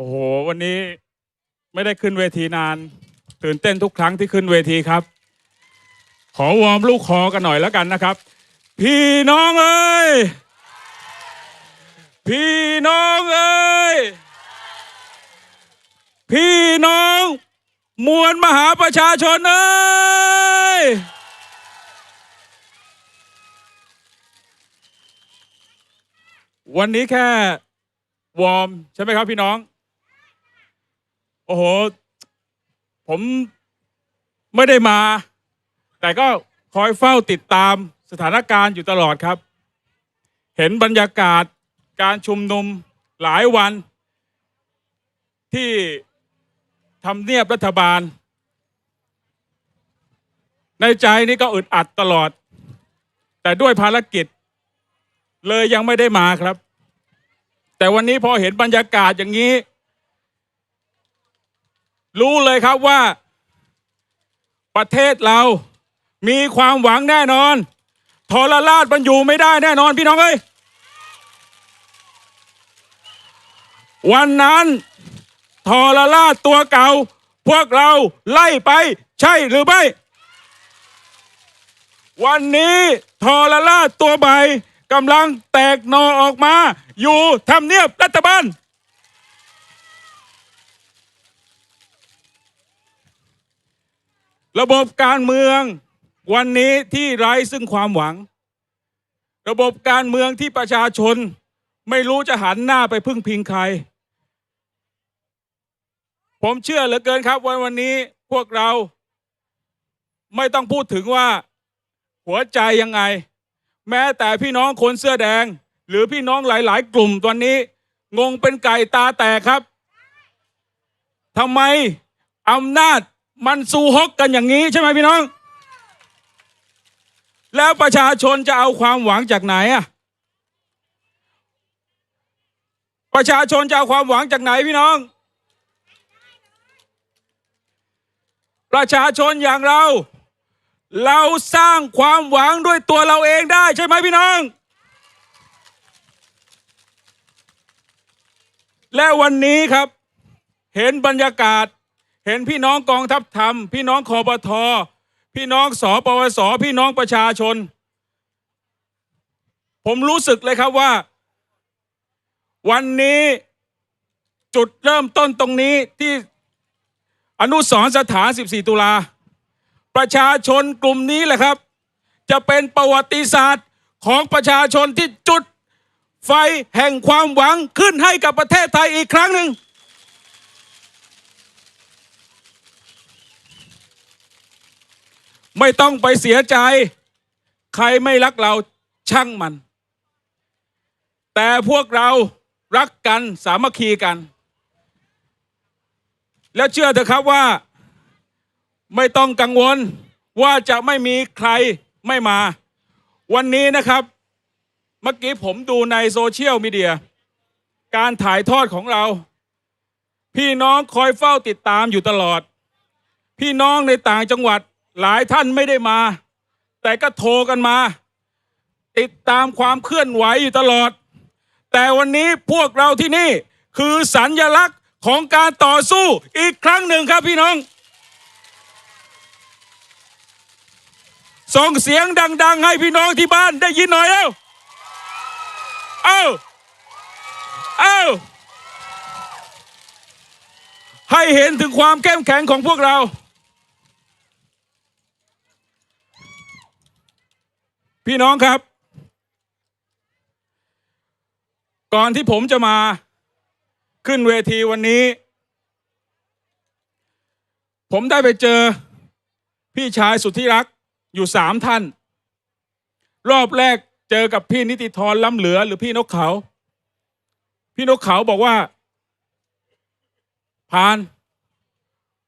โอ้โห วันนี้ไม่ได้ขึ้นเวทีนาน ตื่นเต้นทุกครั้งที่ขึ้นเวทีครับ ขอวอร์มลูกคอกันหน่อยแล้วกันนะครับ พี่น้องเอ้ยพี่น้องเอ้ยพี่น้อง มวลมหาประชาชนเอ้ยวันนี้แค่วอร์มใช่ไหมครับพี่น้อง โอ้โห ผมไม่ได้มา แต่ก็คอยเฝ้าติดตามสถานการณ์อยู่ตลอดครับ เห็นบรรยากาศการชุมนุมหลายวัน ที่ทำเนียบรัฐบาล ในใจนี่ก็อึดอัดตลอด แต่ด้วยภารกิจ เลยยังไม่ได้มาครับ แต่วันนี้พอเห็นบรรยากาศอย่างนี้ รู้เลยครับว่า ประเทศเรามีความหวังแน่นอนทรราชมันอยู่ไม่ได้แน่นอนพี่น้องเอ้ยวันนั้นทรราชตัวเก่า พวกเราไล่ไป ใช่หรือไม่ วันนี้ทรราชตัวใหม่กำลังแตกหนอออกมา อยู่ทำเนียบรัฐบาล ระบบการเมืองวันนี้ที่ไร้ซึ่งความหวัง ระบบการเมืองที่ประชาชนไม่รู้จะหันหน้าไปพึ่งพิงใคร ผมเชื่อเหลือเกินครับวันวันนี้พวกเรา ไม่ต้องพูดถึงว่าหัวใจยังไง แม้แต่พี่น้องคนเสื้อแดง หรือพี่น้องหลาย ๆ กลุ่มตอนนี้ งงเป็นไก่ตาแตกครับทำไมอำนาจ มันสู้ฮกกันอย่างนี้ใช่ไหมพี่น้อง แล้วประชาชนจะเอาความหวังจากไหนอะประชาชนจะเอาความหวังจากไหนพี่น้อง ประชาชนอย่างเรา เราสร้างความหวังด้วยตัวเราเองได้ใช่ไหมพี่น้อง และวันนี้ครับ เห็นบรรยากาศ เห็นพี่น้องกองทัพธรรม พี่น้องคอปทพี่น้องสปวสพี่น้องประชาชน ผมรู้สึกเลยครับว่า วันนี้จุดเริ่มต้นตรงนี้ที่อนุสรสถาน 14 ตุลา ประชาชนกลุ่มนี้แหละครับ จะเป็นประวัติศาสตร์ของประชาชนที่จุดไฟแห่งความหวังขึ้นให้กับประเทศไทยอีกครั้งหนึ่ง ไม่ต้องไปเสียใจ ใครไม่รักเราช่างมัน แต่พวกเรารักกันสามัคคีกัน แล้วเชื่อเถอะครับว่า ไม่ต้องกังวลว่าจะไม่มีใครไม่มา วันนี้นะครับเมื่อกี้ผมดูในโซเชียลมีเดีย การถ่ายทอดของเรา พี่น้องคอยเฝ้าติดตามอยู่ตลอด พี่น้องในต่างจังหวัด หลายท่านไม่ได้มา แต่ก็โทรกันมา ติดตามความเคลื่อนไหวอยู่ตลอด แต่วันนี้พวกเราที่นี่คือสัญญลักษณ์ของการต่อสู้อีกครั้งหนึ่งครับพี่น้อง ส่งเสียงดัง ๆ ให้พี่น้องที่บ้านได้ยินหน่อยเอ้าเอ้าเอ้าให้เห็นถึงความเข้มแข็งของพวกเรา พี่น้องครับ ก่อนที่ผมจะมาขึ้นเวทีวันนี้ ผมได้ไปเจอพี่ชายสุดที่รักอยู่สามท่าน รอบแรกเจอกับพี่นิติธรล้ำเหลือหรือพี่นกเขา พี่นกเขาบอกว่า พาน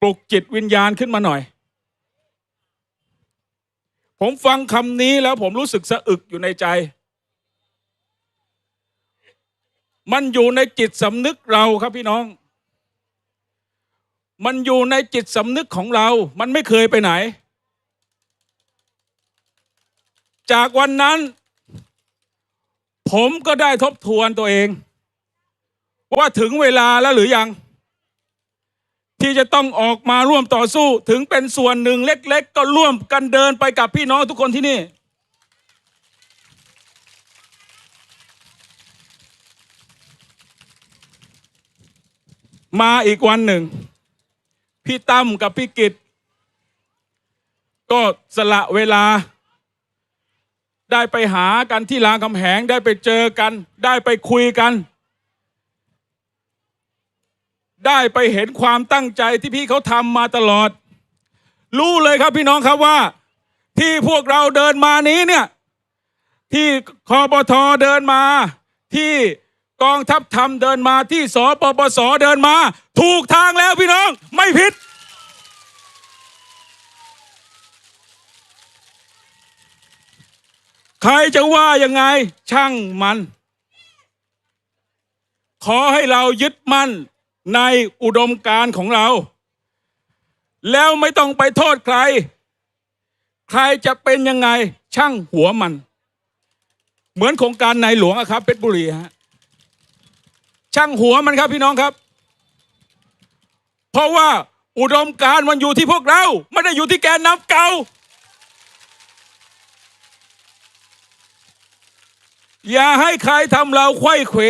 ปลุกจิตวิญญาณขึ้นมาหน่อย ผมฟังคำนี้แล้วผมรู้สึกสะอึกอยู่ในใจ มันอยู่ในจิตสำนึกเราครับพี่น้อง มันอยู่ในจิตสำนึกของเรา มันไม่เคยไปไหน จากวันนั้น ผมก็ได้ทบทวนตัวเอง ว่าถึงเวลาแล้วหรือยัง ที่จะต้องออกมาร่วมต่อสู้ ถึงเป็นส่วนหนึ่งเล็ก ๆ ก็ร่วมกันเดินไปกับพี่น้องทุกคนที่นี่ มาอีกวันหนึ่ง พี่ตั้มกับพี่กิตก็สละเวลา ได้ไปหากันที่รามคำแหงได้ไปเจอกัน ได้ไปคุยกัน ได้ไปเห็นความตั้งใจที่พี่เขาทำมาตลอด รู้เลยครับพี่น้องครับว่า ที่พวกเราเดินมานี้เนี่ย ที่คอปทอเดินมา ที่กองทัพธรรมเดินมาที่สปปสเดินมา ถูกทางแล้วพี่น้องไม่ผิด ใครจะว่ายังไงช่างมัน ขอให้เรายึดมั่น ในอุดมการณ์ของเรา แล้วไม่ต้องไปโทษใคร ใครจะเป็นยังไงช่างหัวมัน เหมือนโครงการในหลวงอะครับเพชรบุรีฮะช่างหัวมันครับพี่น้องครับ เพราะว่าอุดมการณ์มันอยู่ที่พวกเราไม่ได้อยู่ที่แกนนำเก่าอย่าให้ใครทำเราไข้เขว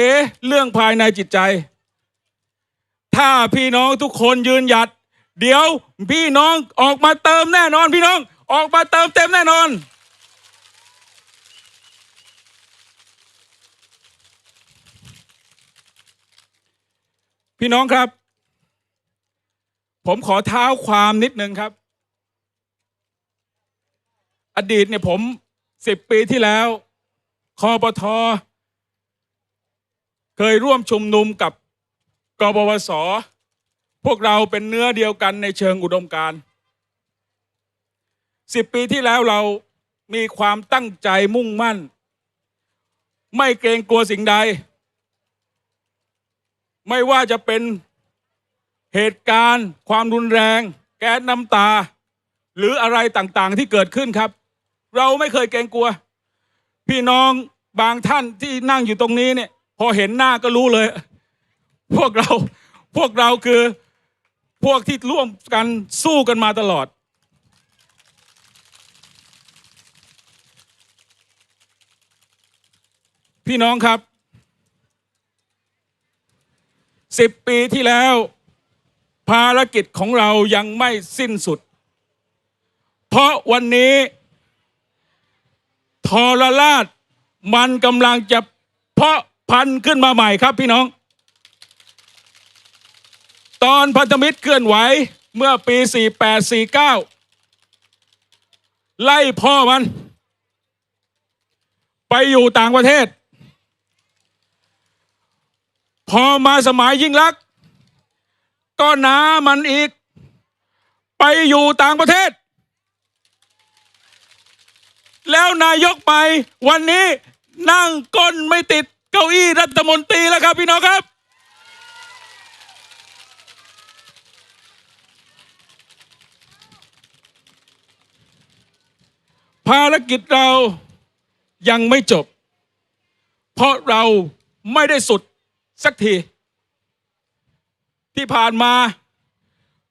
เรื่องภายในจิตใจ ถ้าพี่น้องทุกคนยืนหยัด เดี๋ยวพี่น้องออกมาเติมแน่นอน พี่น้องออกมาเติมเต็มแน่นอน พี่น้องครับ ผมขอเท้าความนิดนึงครับ อดีตเนี่ยผมสิบปีที่แล้วคอปทเคยร่วมชุมนุมกับ กบวส พวกเราเป็นเนื้อเดียวกันในเชิงอุดมการณ์สิบปีที่แล้วเรามีความตั้งใจมุ่งมั่น ไม่เกรงกลัวสิ่งใด ไม่ว่าจะเป็นเหตุการณ์ ความรุนแรง แก๊สน้ำตา หรืออะไรต่างๆที่เกิดขึ้นครับ เราไม่เคยเกรงกลัว พี่น้องบางท่านที่นั่งอยู่ตรงนี้เนี่ย พอเห็นหน้าก็รู้เลย พวกเราพวกเราคือพวกที่ร่วมกันสู้กันมาตลอด พี่น้องครับสิบปีที่แล้ว ภารกิจของเรายังไม่สิ้นสุด เพราะวันนี้ทรราชมันกำลังจะเพาะพันธุ์ขึ้นมาใหม่ครับพี่น้อง ตอนพันธมิตรเคลื่อนไหวเมื่อปี 48 49 ไล่พ่อมัน ไปอยู่ต่างประเทศ พอมาสมัยยิ่งลักษณ์ก็น้ามันอีก ไปอยู่ต่างประเทศ แล้วนายกไปวันนี้นั่งก้นไม่ติดเก้าอี้รัฐมนตรีแล้วครับพี่น้องครับ ภารกิจเรายังไม่จบ เพราะเราไม่ได้สุดสักที ที่ผ่านมา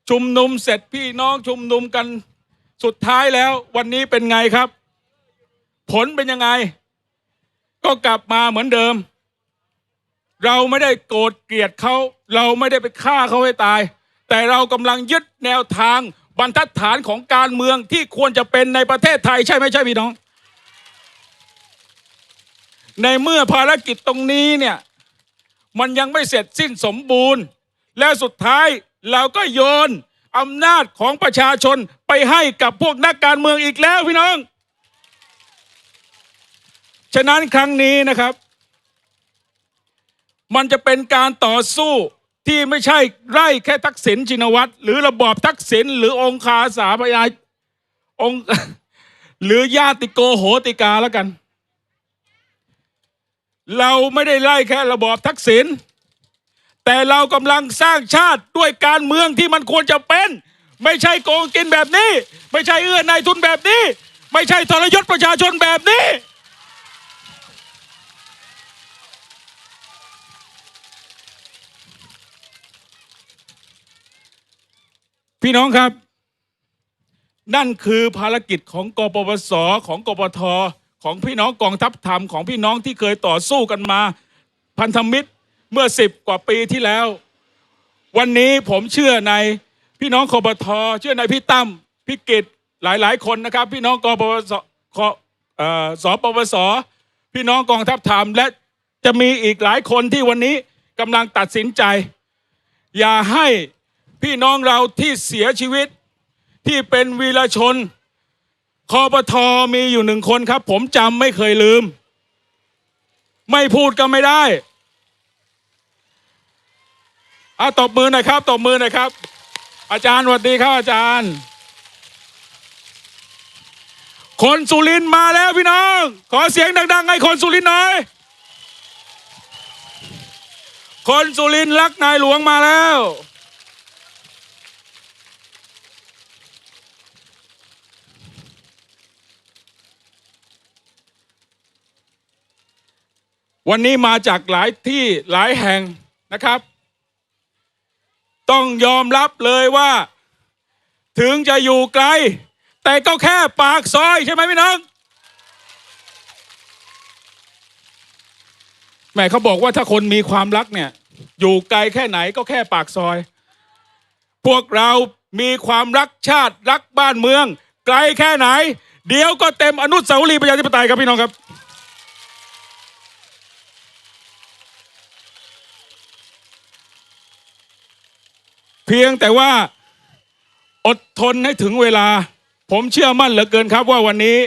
ชุมนุมเสร็จพี่น้องชุมนุมกันสุดท้ายแล้ววันนี้เป็นไงครับ ผลเป็นยังไง ก็กลับมาเหมือนเดิม เราไม่ได้โกรธเกลียดเขา เราไม่ได้ไปฆ่าเขาให้ตาย แต่เรากำลังยึดแนวทาง บรรทัดฐานของการเมืองที่ควรจะเป็นในประเทศไทยใช่ไหมใช่พี่น้อง ในเมื่อภารกิจตรงนี้เนี่ยมันยังไม่เสร็จสิ้นสมบูรณ์ แล้วสุดท้ายเราก็โยนอำนาจของประชาชนไปให้กับพวกนักการเมืองอีกแล้วพี่น้อง ฉะนั้นครั้งนี้นะครับ มันจะเป็นการต่อสู้ ที่ไม่ใช่ไล่แค่ทักษิณชินวัตรหรือระบอบทักษิณหรือองคาสาพยาองค์หรือญาติโกโหติกาแล้วกัน เราไม่ได้ไล่แค่ระบอบทักษิณแต่เรากำลังสร้างชาติด้วยการเมืองที่มันควรจะเป็น ไม่ใช่โกงกินแบบนี้ ไม่ใช่เอื้อนายทุนแบบนี้ ไม่ใช่ทรยศประชาชนแบบนี้ พี่น้องครับ นั่นคือภารกิจของกปปสของกปทของพี่น้องกองทัพธรรมของพี่น้องที่เคยต่อสู้กันมา พันธมิตรเมื่อสิบกว่าปีที่แล้ว วันนี้ผมเชื่อในพี่น้องกปทเชื่อในพี่ตั้มพี่กิตหลาย ๆ คนนะครับ พี่น้องกปปสสปปสพี่น้องกองทัพธรรมและจะมีอีกหลายคนที่วันนี้กำลังตัดสินใจ อย่าให้ พี่น้องเราที่เสียชีวิตที่เป็นวีรชนคอปทอมีอยู่หนึ่งคนครับ ผมจำไม่เคยลืม ไม่พูดก็ไม่ได้อาตบมือหน่อยครับตบมือหน่อยครับ อาจารย์สวัสดีครับอาจารย์ คนสุรินมาแล้วพี่น้อง ขอเสียงดัง ๆ ให้คนสุรินหน่อย คนสุรินรักนายหลวงมาแล้ว วันนี้มาจากหลายที่หลายแห่งนะครับ ต้องยอมรับเลยว่า ถึงจะอยู่ไกล แต่ก็แค่ปากซอยใช่ไหมพี่น้องแหม่เขาบอกว่าถ้าคนมีความรักเนี่ย อยู่ไกลแค่ไหนก็แค่ปากซอย พวกเรามีความรักชาติรักบ้านเมือง ไกลแค่ไหน เดี๋ยวก็เต็มอนุสาวรีย์ประชาธิปไตยครับพี่น้องครับ พียงแต่ว่าอดทนให้ถึงเวลา ผมเชื่อมั่นเหลือเกินครับว่าวันนี้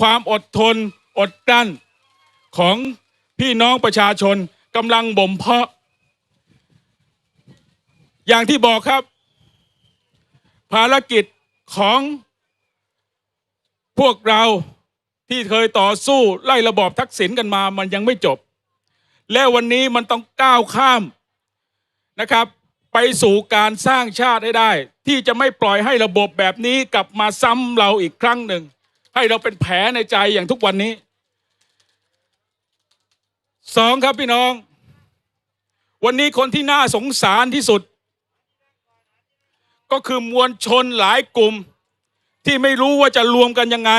ความอดทนอดกลั้นของพี่น้องประชาชนกำลังบ่มเพาะ อย่างที่บอกครับ ภารกิจของพวกเราที่เคยต่อสู้ไล่ระบอบทักษิณกันมามันยังไม่จบ และวันนี้มันต้องก้าวข้ามนะครับ ไปสู่การสร้างชาติให้ได้ ที่จะไม่ปล่อยให้ระบบแบบนี้กลับมาซ้ำเราอีกครั้งหนึ่ง ให้เราเป็นแผลในใจอย่างทุกวันนี้สองครับพี่น้อง วันนี้คนที่น่าสงสารที่สุด ก็คือมวลชนหลายกลุ่ม ที่ไม่รู้ว่าจะรวมกันยังไง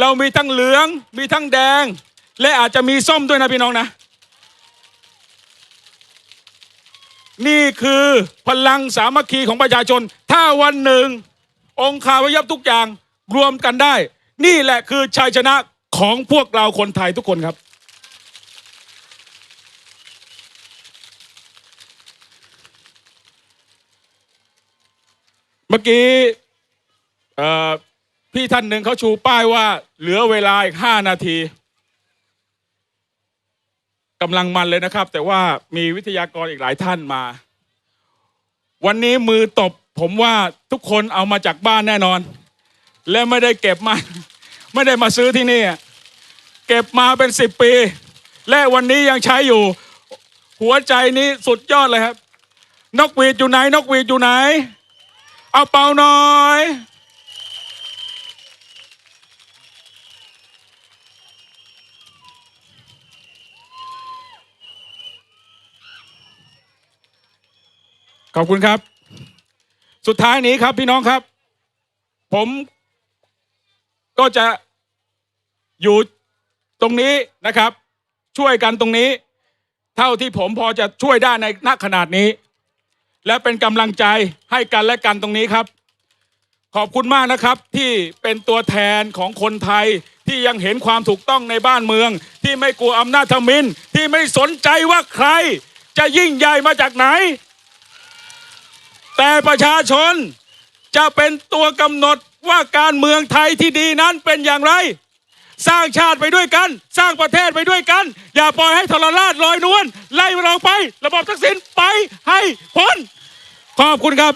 เรามีทั้งเหลือง มีทั้งแดง และอาจจะมีส้มด้วยนะพี่น้องนะ นี่คือพลังสามัคคีของประชาชน ถ้าวันหนึ่ง องค์คาพยับทุกอย่างรวมกันได้ นี่แหละคือชัยชนะของพวกเราคนไทยทุกคนครับ เมื่อกี้พี่ท่านหนึ่งเขาชูป้ายว่าเหลือเวลาอีกห้านาที กำลังมันเลยนะครับ แต่ว่ามีวิทยากรอีกหลายท่านมา วันนี้มือตบ ผมว่าทุกคนเอามาจากบ้านแน่นอน และไม่ได้เก็บมา ไม่ได้มาซื้อที่นี่ เก็บมาเป็นสิบปี และวันนี้ยังใช้อยู่ หัวใจนี้สุดยอดเลยครับ นกหวีดอยู่ไหน นกหวีดอยู่ไหน เอาเป่าหน่อย ขอบคุณครับ สุดท้ายนี้ครับพี่น้องครับ ผมก็จะอยู่ตรงนี้นะครับ ช่วยกันตรงนี้ เท่าที่ผมพอจะช่วยได้ในณขนาดนี้ และเป็นกำลังใจให้กันและกันตรงนี้ครับ ขอบคุณมากนะครับที่เป็นตัวแทนของคนไทยที่ยังเห็นความถูกต้องในบ้านเมือง ที่ไม่กลัวอำนาจทมินที่ไม่สนใจว่าใคร จะยิ่งใหญ่มาจากไหน แต่ประชาชนจะเป็นตัวกำหนดว่าการเมืองไทยที่ดีนั้นเป็นอย่างไร สร้างชาติไปด้วยกัน สร้างประเทศไปด้วยกัน อย่าปล่อยให้ทรราชลอยนวลไล่เราไประบบทักษิณไปให้พ้นขอบคุณครับ